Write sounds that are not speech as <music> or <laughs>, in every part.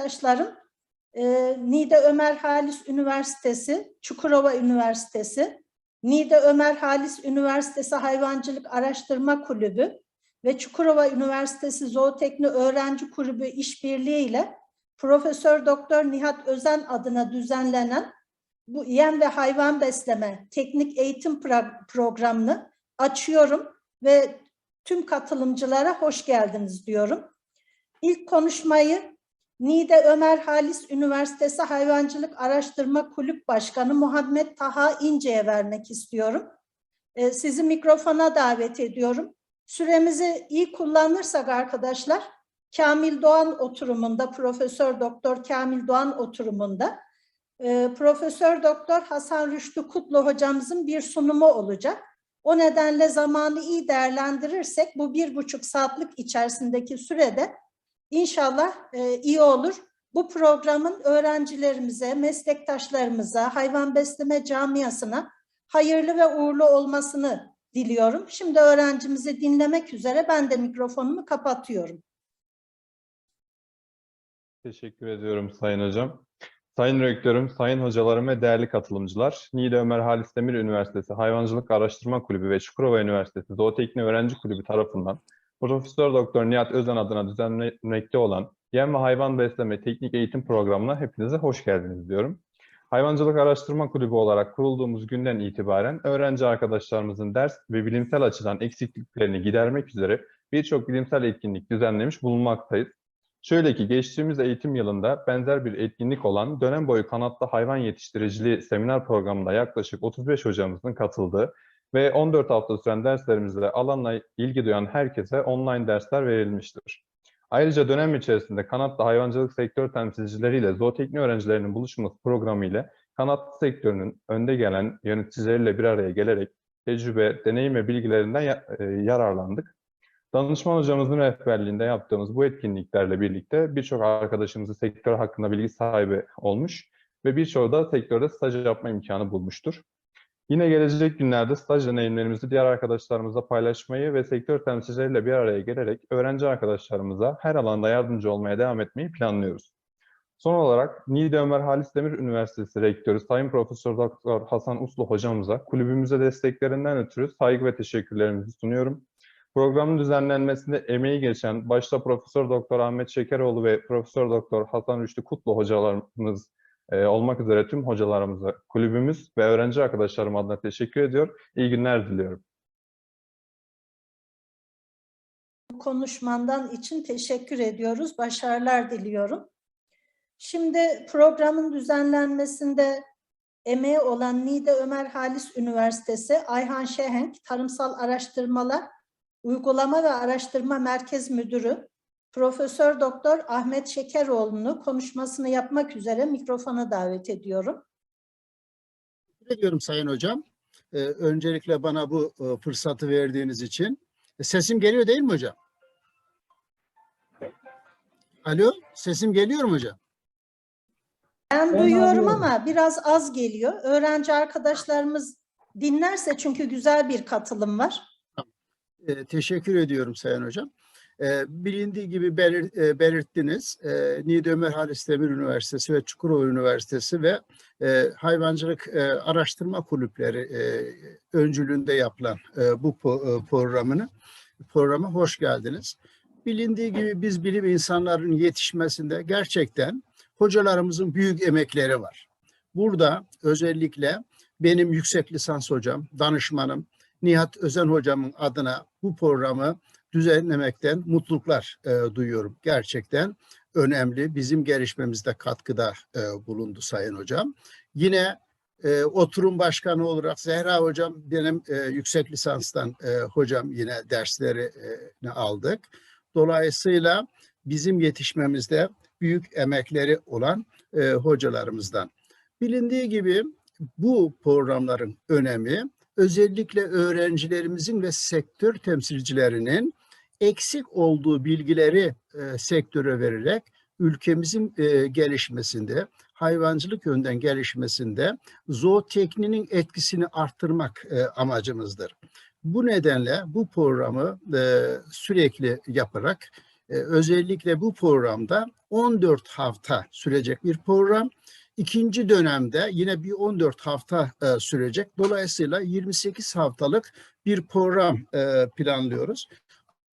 meslektaşlarım e, Nide Ömer Halis Üniversitesi, Çukurova Üniversitesi, Nide Ömer Halis Üniversitesi Hayvancılık Araştırma Kulübü ve Çukurova Üniversitesi Zootekni Öğrenci Kulübü işbirliği ile Profesör Doktor Nihat Özen adına düzenlenen bu yem ve hayvan besleme teknik eğitim pro- programını açıyorum ve tüm katılımcılara hoş geldiniz diyorum. İlk konuşmayı Niğde Ömer Halis Üniversitesi Hayvancılık Araştırma Kulüp Başkanı Muhammed Taha İnce'ye vermek istiyorum. Ee, Sizi mikrofona davet ediyorum. Süremizi iyi kullanırsak arkadaşlar, Kamil Doğan oturumunda, Profesör Doktor Kamil Doğan oturumunda, e, Profesör Doktor Hasan Rüştü Kutlu hocamızın bir sunumu olacak. O nedenle zamanı iyi değerlendirirsek bu bir buçuk saatlik içerisindeki sürede İnşallah e, iyi olur. Bu programın öğrencilerimize, meslektaşlarımıza, hayvan besleme camiasına hayırlı ve uğurlu olmasını diliyorum. Şimdi öğrencimizi dinlemek üzere ben de mikrofonumu kapatıyorum. Teşekkür ediyorum Sayın Hocam. Sayın Rektörüm, Sayın Hocalarım ve değerli katılımcılar, Niğde Ömer Halis Demir Üniversitesi Hayvancılık Araştırma Kulübü ve Çukurova Üniversitesi Zootekni Öğrenci Kulübü tarafından Profesör Doktor Nihat Özen adına düzenlenmekte olan Yem ve Hayvan Besleme Teknik Eğitim Programı'na hepinize hoş geldiniz diyorum. Hayvancılık Araştırma Kulübü olarak kurulduğumuz günden itibaren öğrenci arkadaşlarımızın ders ve bilimsel açıdan eksikliklerini gidermek üzere birçok bilimsel etkinlik düzenlemiş bulunmaktayız. Şöyle ki geçtiğimiz eğitim yılında benzer bir etkinlik olan dönem boyu kanatlı hayvan yetiştiriciliği seminer programında yaklaşık 35 hocamızın katıldığı ve 14 hafta süren derslerimizde alanla ilgi duyan herkese online dersler verilmiştir. Ayrıca dönem içerisinde kanatlı hayvancılık sektör temsilcileriyle zootekni öğrencilerinin buluşması programı ile kanatlı sektörünün önde gelen yöneticileriyle bir araya gelerek tecrübe, deneyim ve bilgilerinden e, yararlandık. Danışman hocamızın rehberliğinde yaptığımız bu etkinliklerle birlikte birçok arkadaşımızı sektör hakkında bilgi sahibi olmuş ve birçoğu da sektörde staj yapma imkanı bulmuştur. Yine gelecek günlerde staj deneyimlerimizi diğer arkadaşlarımızla paylaşmayı ve sektör temsilcileriyle bir araya gelerek öğrenci arkadaşlarımıza her alanda yardımcı olmaya devam etmeyi planlıyoruz. Son olarak Niğde Ömer Halis Demir Üniversitesi Rektörü Sayın Profesör Doktor Hasan Uslu hocamıza kulübümüze desteklerinden ötürü saygı ve teşekkürlerimizi sunuyorum. Programın düzenlenmesinde emeği geçen başta Profesör Doktor Ahmet Şekeroğlu ve Profesör Doktor Hasan Rüştü Kutlu hocalarımız e, olmak üzere tüm hocalarımıza, kulübümüz ve öğrenci arkadaşlarım adına teşekkür ediyor. İyi günler diliyorum. Konuşmandan için teşekkür ediyoruz. Başarılar diliyorum. Şimdi programın düzenlenmesinde emeği olan Niğde Ömer Halis Üniversitesi Ayhan Şehenk Tarımsal Araştırmalar Uygulama ve Araştırma Merkez Müdürü Profesör Doktor Ahmet Şekeroğlu'nu konuşmasını yapmak üzere mikrofona davet ediyorum. Teşekkür ediyorum Sayın Hocam. Ee, öncelikle bana bu e, fırsatı verdiğiniz için. E, Sesim geliyor değil mi hocam? Alo, sesim geliyor mu hocam? Ben duyuyorum ama biraz az geliyor. Öğrenci arkadaşlarımız dinlerse çünkü güzel bir katılım var. E, teşekkür ediyorum Sayın Hocam. E, bilindiği gibi belir- e, belirttiniz. E, Niğde Ömer Halis Demir Üniversitesi ve Çukurova Üniversitesi ve e, Hayvancılık e, Araştırma Kulüpleri e, öncülüğünde yapılan e, bu po- e, programını programa hoş geldiniz. Bilindiği gibi biz bilim insanların yetişmesinde gerçekten hocalarımızın büyük emekleri var. Burada özellikle benim yüksek lisans hocam, danışmanım Nihat Özen hocamın adına bu programı düzenlemekten mutluluklar e, duyuyorum. Gerçekten önemli. Bizim gelişmemizde katkıda e, bulundu Sayın Hocam. Yine e, oturum başkanı olarak Zehra Hocam benim e, yüksek lisanstan e, hocam yine derslerini aldık. Dolayısıyla bizim yetişmemizde büyük emekleri olan e, hocalarımızdan. Bilindiği gibi bu programların önemi özellikle öğrencilerimizin ve sektör temsilcilerinin eksik olduğu bilgileri e, sektöre vererek ülkemizin e, gelişmesinde, hayvancılık yönden gelişmesinde zootekninin etkisini arttırmak e, amacımızdır. Bu nedenle bu programı e, sürekli yaparak e, özellikle bu programda 14 hafta sürecek bir program. İkinci dönemde yine bir 14 hafta e, sürecek. Dolayısıyla 28 haftalık bir program e, planlıyoruz.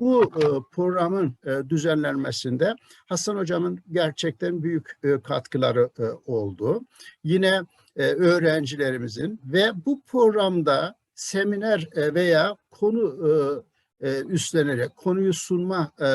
Bu e, programın e, düzenlenmesinde Hasan Hocam'ın gerçekten büyük e, katkıları e, oldu. Yine e, öğrencilerimizin ve bu programda seminer e, veya konu e, e, üstlenerek konuyu sunma e,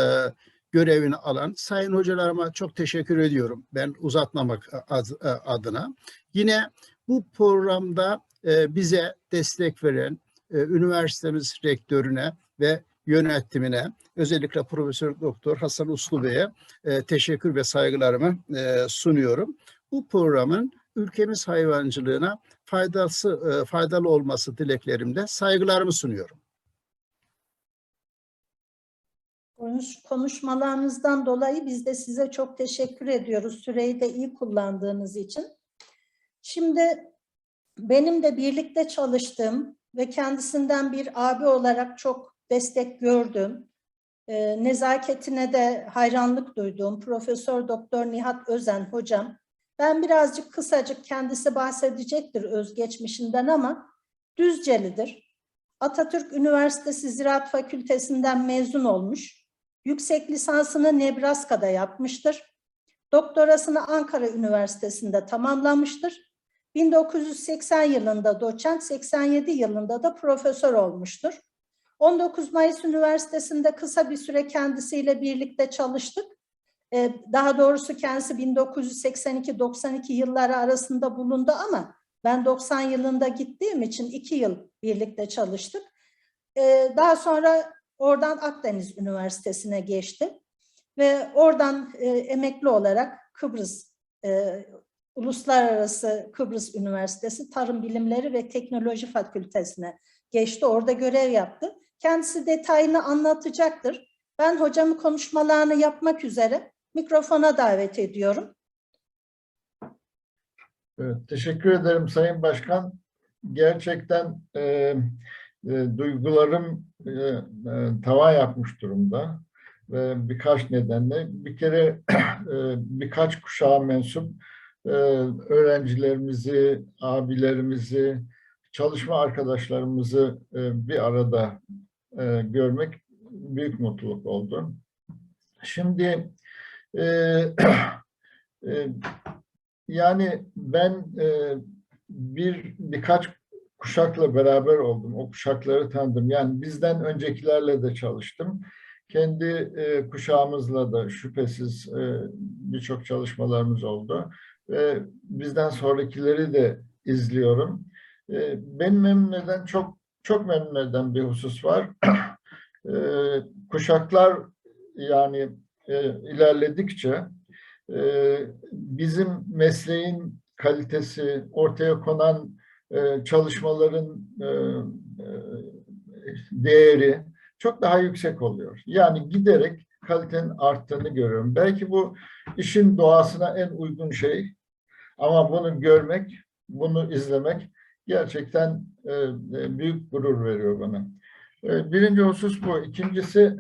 görevini alan sayın hocalarıma çok teşekkür ediyorum. Ben uzatmamak ad- e, adına. Yine bu programda e, bize destek veren e, üniversitemiz rektörüne ve yönetimine özellikle Profesör Doktor Hasan Uslu Bey'e e, teşekkür ve saygılarımı e, sunuyorum. Bu programın ülkemiz hayvancılığına faydası e, faydalı olması dileklerimle saygılarımı sunuyorum. Konuş, konuşmalarınızdan dolayı biz de size çok teşekkür ediyoruz. Süreyi de iyi kullandığınız için. Şimdi benim de birlikte çalıştığım ve kendisinden bir abi olarak çok destek gördüğüm, e, nezaketine de hayranlık duyduğum Profesör Doktor Nihat Özen hocam. Ben birazcık kısacık kendisi bahsedecektir özgeçmişinden ama Düzcelidir. Atatürk Üniversitesi Ziraat Fakültesinden mezun olmuş. Yüksek lisansını Nebraska'da yapmıştır. Doktorasını Ankara Üniversitesi'nde tamamlamıştır. 1980 yılında doçent, 87 yılında da profesör olmuştur. 19 Mayıs Üniversitesi'nde kısa bir süre kendisiyle birlikte çalıştık. Ee, Daha doğrusu kendisi 1982-92 yılları arasında bulundu ama ben 90 yılında gittiğim için iki yıl birlikte çalıştık. Ee, Daha sonra oradan Akdeniz Üniversitesi'ne geçti ve oradan e, emekli olarak Kıbrıs e, Uluslararası Kıbrıs Üniversitesi Tarım Bilimleri ve Teknoloji Fakültesine geçti. Orada görev yaptı. Kendisi detayını anlatacaktır. Ben hocamı konuşmalarını yapmak üzere mikrofona davet ediyorum. Evet, teşekkür ederim Sayın Başkan. Gerçekten e, e, duygularım e, e, tavan yapmış durumda. Ve birkaç nedenle. Bir kere <clears throat> e, birkaç kuşağa mensup e, öğrencilerimizi, abilerimizi, çalışma arkadaşlarımızı e, bir arada e, görmek büyük mutluluk oldu. Şimdi e, <clears throat> e, yani ben e, bir birkaç kuşakla beraber oldum. O kuşakları tanıdım. Yani bizden öncekilerle de çalıştım. Kendi e, kuşağımızla da şüphesiz e, birçok çalışmalarımız oldu. Ve bizden sonrakileri de izliyorum. E, beni memnun eden çok çok memnun eden bir husus var. <clears throat> e, kuşaklar yani e, ilerledikçe e, bizim mesleğin kalitesi, ortaya konan e, çalışmaların e, e, değeri çok daha yüksek oluyor. Yani giderek kalitenin arttığını görüyorum. Belki bu işin doğasına en uygun şey ama bunu görmek, bunu izlemek gerçekten e, e, büyük gurur veriyor bana. E, birinci husus bu. İkincisi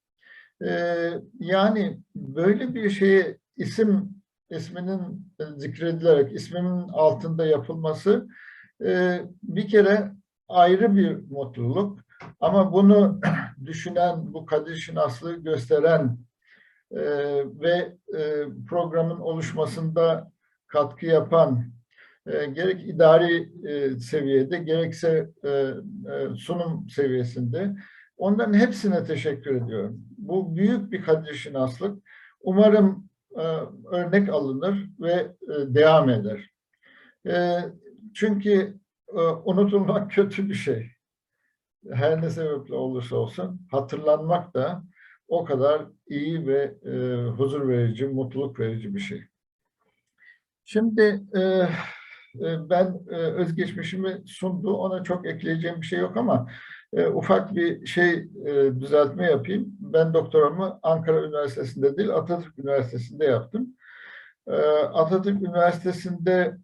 <clears throat> e, yani böyle bir şeye isim isminin zikredilerek ismimin altında yapılması e, bir kere ayrı bir mutluluk ama bunu <clears throat> düşünen, bu kadir şinaslığı gösteren e, ve e, programın oluşmasında katkı yapan e, gerek idari e, seviyede gerekse e, sunum seviyesinde onların hepsine teşekkür ediyorum. Bu büyük bir kadir şinaslık. Umarım örnek alınır ve devam eder. Çünkü unutulmak <laughs> kötü bir şey. Her ne sebeple olursa olsun hatırlanmak da o kadar iyi ve huzur verici, mutluluk verici bir şey. Şimdi e, ben e, özgeçmişimi sundu, ona çok ekleyeceğim bir şey yok ama e, ufak bir şey e, düzeltme yapayım. Ben doktoramı Ankara Üniversitesi'nde değil, Atatürk Üniversitesi'nde yaptım. E, Atatürk Üniversitesi'nde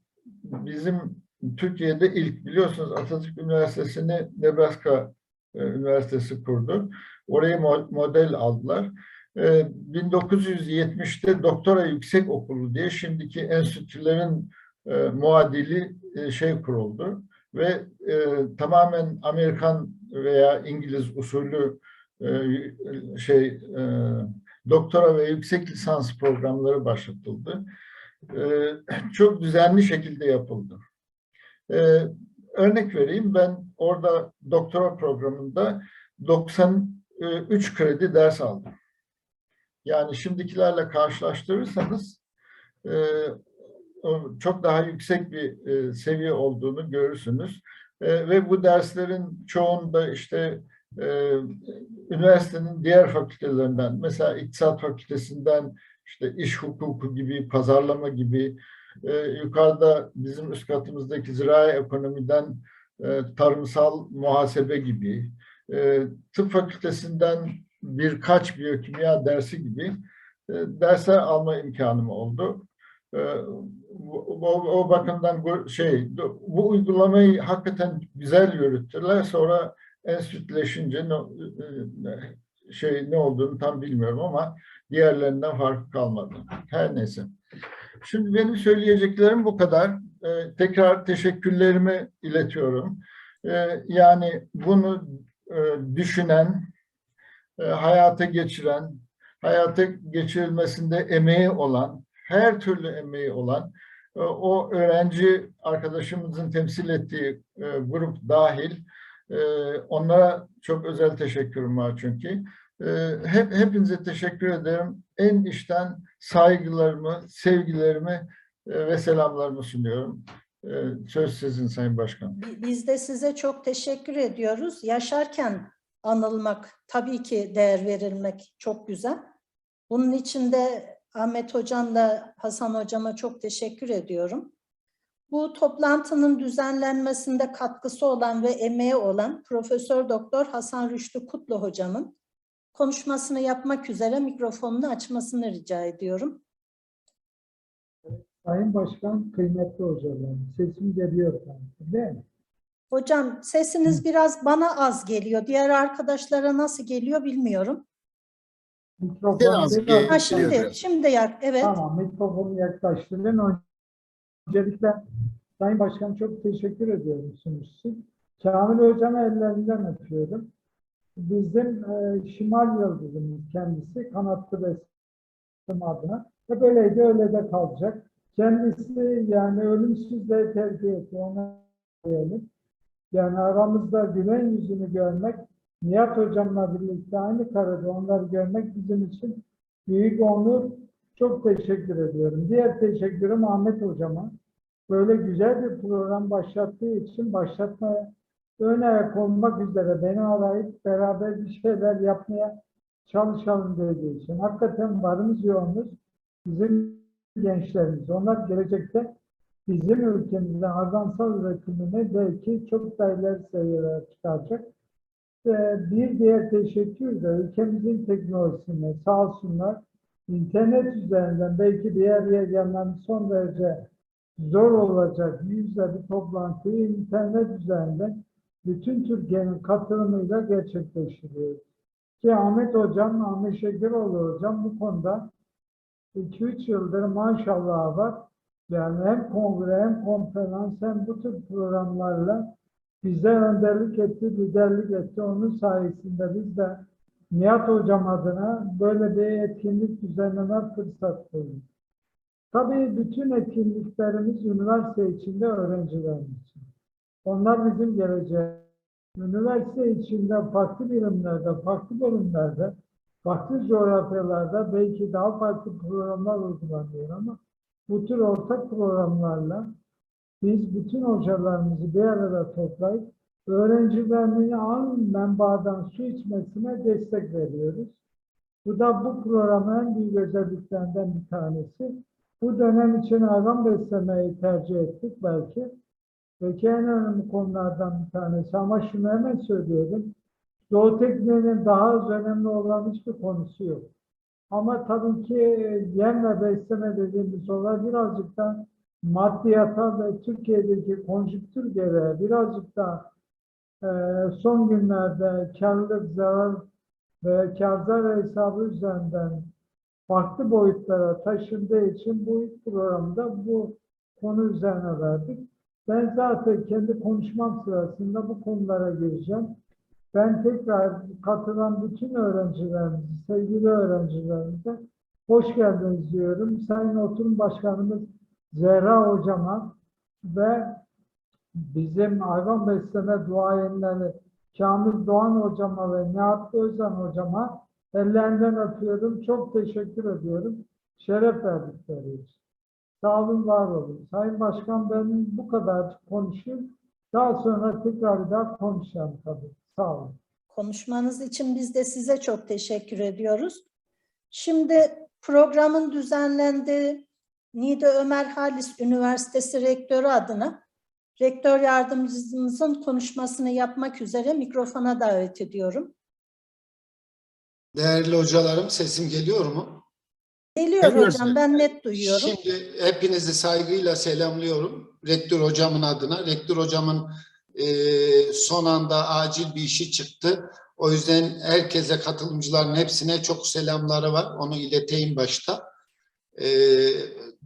bizim Türkiye'de ilk biliyorsunuz Atatürk Üniversitesi'ni Nebraska Üniversitesi kurdu. Orayı mo- model aldılar. e, 1970'te doktora yüksek okulu diye şimdiki enstitülerin e, muadili e, şey kuruldu ve e, tamamen Amerikan veya İngiliz usulü e, şey e, doktora ve yüksek lisans programları başlatıldı. E, çok düzenli şekilde yapıldı. E, örnek vereyim ben orada doktora programında 93 kredi ders aldım. Yani şimdikilerle karşılaştırırsanız e, çok daha yüksek bir e, seviye olduğunu görürsünüz. E, ve bu derslerin çoğunda işte e, üniversitenin diğer fakültelerinden, mesela İktisat Fakültesinden, işte iş hukuku gibi, pazarlama gibi, e, yukarıda bizim üst katımızdaki zirai ekonomiden tarımsal muhasebe gibi, tıp fakültesinden birkaç biyokimya dersi gibi e, dersler alma imkanım oldu. E, o, o- o bakımdan bu şey bu uygulamayı hakikaten güzel yürüttüler. Sonra enstitüleşince ne, e, şey ne olduğunu tam bilmiyorum ama diğerlerinden farkı kalmadı. Her neyse. Şimdi benim söyleyeceklerim bu kadar. E, tekrar teşekkürlerimi iletiyorum. E, yani bunu e, düşünen, e, hayata geçiren, hayata geçirilmesinde emeği olan, her türlü emeği olan e, o öğrenci arkadaşımızın temsil ettiği e, grup dahil e, onlara çok özel teşekkürüm var çünkü. Hep hepinize teşekkür ederim. En içten saygılarımı, sevgilerimi ve selamlarımı sunuyorum. Söz sizin Sayın Başkan. Bi- Biz de size çok teşekkür ediyoruz. Yaşarken anılmak, tabii ki değer verilmek çok güzel. Bunun için de Ahmet Hocam'la Hasan Hocam'a çok teşekkür ediyorum. Bu toplantının düzenlenmesinde katkısı olan ve emeği olan Profesör Doktor Hasan Rüştü Kutlu Hocam'ın konuşmasını yapmak üzere mikrofonunu açmasını rica ediyorum. Sayın Başkan, kıymetli hocalarım, sesim geliyor sanki, değil mi? Hocam sesiniz biraz bana az geliyor. Diğer arkadaşlara nasıl geliyor bilmiyorum. Mikrofon Biraz. Ha şimdi, şimdi yak, evet. Tamam, mikrofonu yaklaştırın. Öncelikle Sayın Başkan çok teşekkür ediyorum sunucusu. Kamil Hocam'ı ellerinden öpüyorum. Bizim e, Şimal Yıldızımız kendisi kanatlı besim adına. Ve böyleydi öyle de kalacak. Kendisi yani ölümsüzlüğü tercih etti. Ona diyelim. Yani aramızda gülen yüzünü görmek, Nihat Hocam'la birlikte aynı karede onları görmek bizim için büyük onur. Çok teşekkür ediyorum. Diğer teşekkürüm Ahmet Hocam'a. Böyle güzel bir program başlattığı için başlatmaya ön ayak olmak üzere beni arayıp beraber bir şeyler yapmaya çalışalım dediği için. Hakikaten varımız yoğunuz. Bizim gençlerimiz. Onlar gelecekte bizim ülkemizin hayvansal üretimini belki çok da ileri seviyelere çıkaracak. Ve bir diğer teşekkür de ülkemizin teknolojisine sağ olsunlar internet üzerinden belki bir yere gelmemiz son derece zor olacak yüzde bir toplantıyı internet üzerinden bütün Türkiye'nin katılımıyla gerçekleştiriyoruz. Ki Ahmet Hocam, Ahmet Şekeroğlu Hocam bu konuda 2-3 yıldır maşallah var. Yani hem kongre hem konferans hem bu tür programlarla bize önderlik etti, liderlik etti. Onun sayesinde biz de Nihat Hocam adına böyle bir etkinlik düzenleme fırsat bulduk. Tabii bütün etkinliklerimiz üniversite içinde öğrencilerimiz için. Onlar bizim geleceğimiz. Üniversite içinde farklı birimlerde, farklı bölümlerde, farklı coğrafyalarda belki daha farklı programlar uygulanıyor ama bu tür ortak programlarla biz bütün hocalarımızı bir arada toplayıp öğrencilerinin an menbaadan su içmesine destek veriyoruz. Bu da bu programın en büyük özelliklerinden bir tanesi. Bu dönem için hayvan beslemeyi tercih ettik belki. Peki en önemli konulardan bir tanesi ama şunu hemen söyleyelim. Zootekniğinin daha az önemli olan hiçbir konusu yok. Ama tabii ki e, yem ve besleme dediğimiz olay birazcık da maddiyata ve Türkiye'deki konjüktür gereği birazcık da e, son günlerde karlılık zarar ve kârlar hesabı üzerinden farklı boyutlara taşındığı için bu programda bu konu üzerine verdik. Ben zaten kendi konuşmam sırasında bu konulara gireceğim. Ben tekrar katılan bütün öğrencilerimizi, sevgili öğrencilerimize hoş geldiniz diyorum. Sayın Oturum Başkanımız Zehra Hocama ve bizim hayvan besleme duayenleri Kamil Doğan Hocama ve Nihat Özcan Hocama ellerinden öpüyorum. Çok teşekkür ediyorum. Şeref verdikleri için. Sağ olun, var olun. Sayın Başkan ben bu kadar konuşayım. Daha sonra tekrar daha konuşacağım tabii. Sağ olun. Konuşmanız için biz de size çok teşekkür ediyoruz. Şimdi programın düzenlendiği Niğde Ömer Halis Üniversitesi Rektörü adına Rektör yardımcımızın konuşmasını yapmak üzere mikrofona davet ediyorum. Değerli hocalarım sesim geliyor mu? Geliyor Geliyor hocam ben net duyuyorum. Şimdi hepinizi saygıyla selamlıyorum. Rektör hocamın adına. Rektör hocamın e, son anda acil bir işi çıktı. O yüzden herkese katılımcıların hepsine çok selamları var. Onu ileteyim başta. E,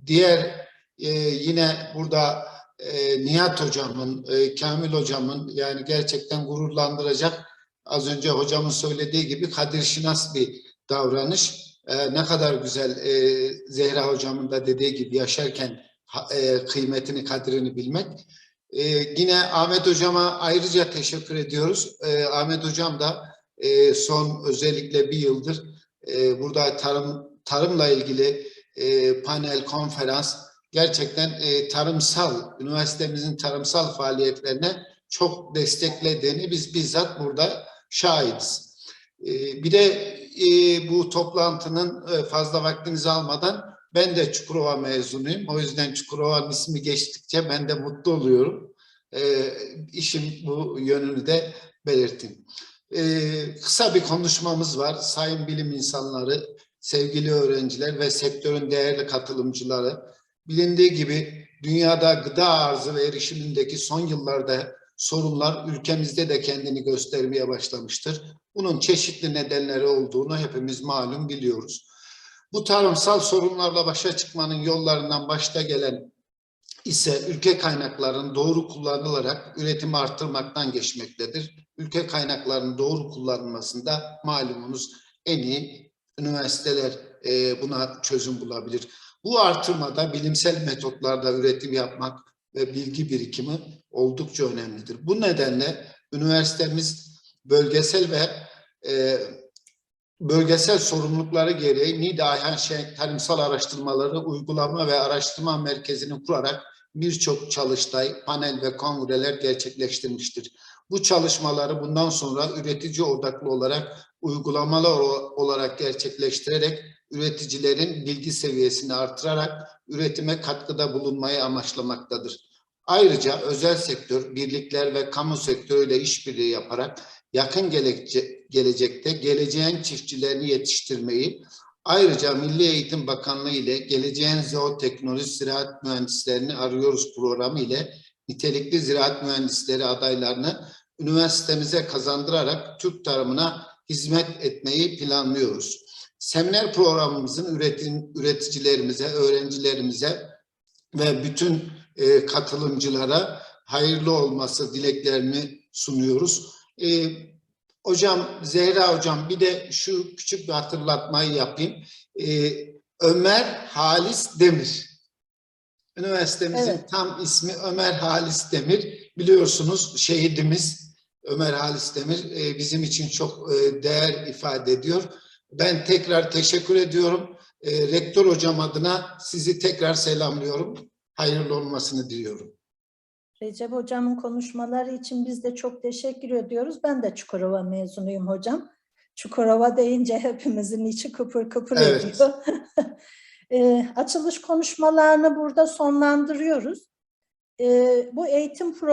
diğer e, yine burada e, Nihat hocamın, e, Kamil hocamın yani gerçekten gururlandıracak az önce hocamın söylediği gibi kadir şinas bir davranış. Ee, ne kadar güzel e, Zehra hocamın da dediği gibi yaşarken e, kıymetini, kadrini bilmek. E, yine Ahmet hocama ayrıca teşekkür ediyoruz. E, Ahmet hocam da e, son özellikle bir yıldır e, burada tarım tarımla ilgili e, panel, konferans gerçekten e, tarımsal, üniversitemizin tarımsal faaliyetlerine çok desteklediğini biz bizzat burada şahidiz. E, bir de bu toplantının fazla vaktinizi almadan ben de Çukurova mezunuyum. O yüzden Çukurova'nın ismi geçtikçe ben de mutlu oluyorum. E, işin bu yönünü de belirteyim. E, kısa bir konuşmamız var. Sayın bilim insanları, sevgili öğrenciler ve sektörün değerli katılımcıları. Bilindiği gibi dünyada gıda arzı ve erişimindeki son yıllarda sorunlar ülkemizde de kendini göstermeye başlamıştır. Bunun çeşitli nedenleri olduğunu hepimiz malum biliyoruz. Bu tarımsal sorunlarla başa çıkmanın yollarından başta gelen ise ülke kaynaklarının doğru kullanılarak üretimi artırmaktan geçmektedir. Ülke kaynaklarının doğru kullanılmasında malumunuz en iyi üniversiteler e, buna çözüm bulabilir. Bu artırmada bilimsel metotlarda üretim yapmak ve bilgi birikimi oldukça önemlidir. Bu nedenle üniversitemiz bölgesel ve e, bölgesel sorumlulukları gereği NİDA Ayhan Şenk Tarımsal Araştırmaları Uygulama ve Araştırma Merkezi'ni kurarak birçok çalıştay, panel ve kongreler gerçekleştirmiştir. Bu çalışmaları bundan sonra üretici odaklı olarak uygulamalı o- olarak gerçekleştirerek üreticilerin bilgi seviyesini artırarak üretime katkıda bulunmayı amaçlamaktadır. Ayrıca özel sektör, birlikler ve kamu sektörüyle işbirliği yaparak yakın gelece- gelecekte geleceğin çiftçilerini yetiştirmeyi, ayrıca Milli Eğitim Bakanlığı ile Geleceğin Zooteknoloji Ziraat Mühendislerini Arıyoruz programı ile nitelikli ziraat mühendisleri adaylarını üniversitemize kazandırarak Türk tarımına hizmet etmeyi planlıyoruz. Seminer programımızın üretim, üreticilerimize, öğrencilerimize ve bütün e, katılımcılara hayırlı olması dileklerini sunuyoruz. E, hocam, Zehra hocam bir de şu küçük bir hatırlatmayı yapayım. E, Ömer Halis Demir. Üniversitemizin Evet. tam ismi Ömer Halis Demir. Biliyorsunuz şehidimiz Ömer Halis Demir e, bizim için çok e, değer ifade ediyor. Ben tekrar teşekkür ediyorum. E, rektör hocam adına sizi tekrar selamlıyorum. Hayırlı olmasını diliyorum. Recep hocamın konuşmaları için biz de çok teşekkür ediyoruz. Ben de Çukurova mezunuyum hocam. Çukurova deyince hepimizin içi kıpır kıpır Evet. ediyor. Eee, <laughs> açılış konuşmalarını burada sonlandırıyoruz. Eee, bu eğitim programı